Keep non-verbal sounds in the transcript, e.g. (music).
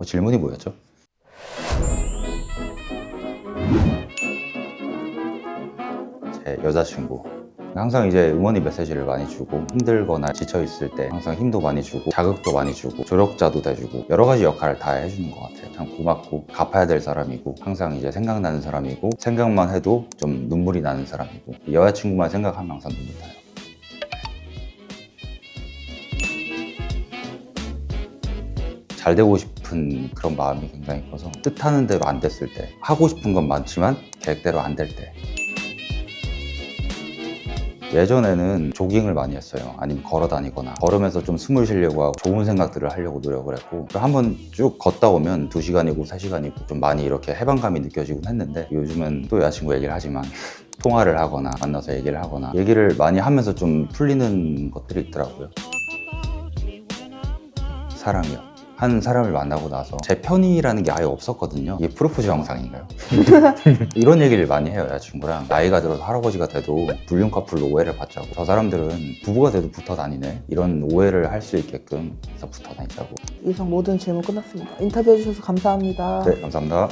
어, 질문이 뭐였죠? 제 여자친구 항상 이제 응원의 메시지를 많이 주고 힘들거나 지쳐 있을 때 항상 힘도 많이 주고 자극도 많이 주고 조력자도 돼주고 여러 가지 역할을 다 해주는 것 같아요. 참 고맙고 갚아야 될 사람이고 항상 이제 생각나는 사람이고 생각만 해도 좀 눈물이 나는 사람이고 여자친구만 생각하면 항상 눈물 나요. 잘 되고 싶은 그런 마음이 굉장히 커서 뜻하는 대로 안 됐을 때 하고 싶은 건 많지만 계획대로 안 될 때. 예전에는 조깅을 많이 했어요. 아니면 걸어 다니거나. 걸으면서 좀 숨을 쉬려고 하고 좋은 생각들을 하려고 노력을 했고 한번 쭉 걷다 오면 2시간이고 3시간이고 좀 많이 이렇게 해방감이 느껴지곤 했는데 요즘은 또 여자친구 얘기를 하지만 (laughs) 통화를 하거나 만나서 얘기를 하거나 얘기를 많이 하면서 좀 풀리는 것들이 있더라고요. 사랑이요. 한 사람을 만나고 나서 제 편이라는 게 아예 없었거든요. 이게 프로포즈 영상인가요? (laughs) 이런 얘기를 많이 해요, 여자친구랑. 나이가 들어서 할아버지가 돼도 불륜 커플로 오해를 받자고. 저 사람들은 부부가 돼도 붙어 다니네. 이런 오해를 할 수 있게끔 해서 붙어 다니자고. 이상 모든 질문 끝났습니다. 인터뷰해 주셔서 감사합니다. 네, 감사합니다.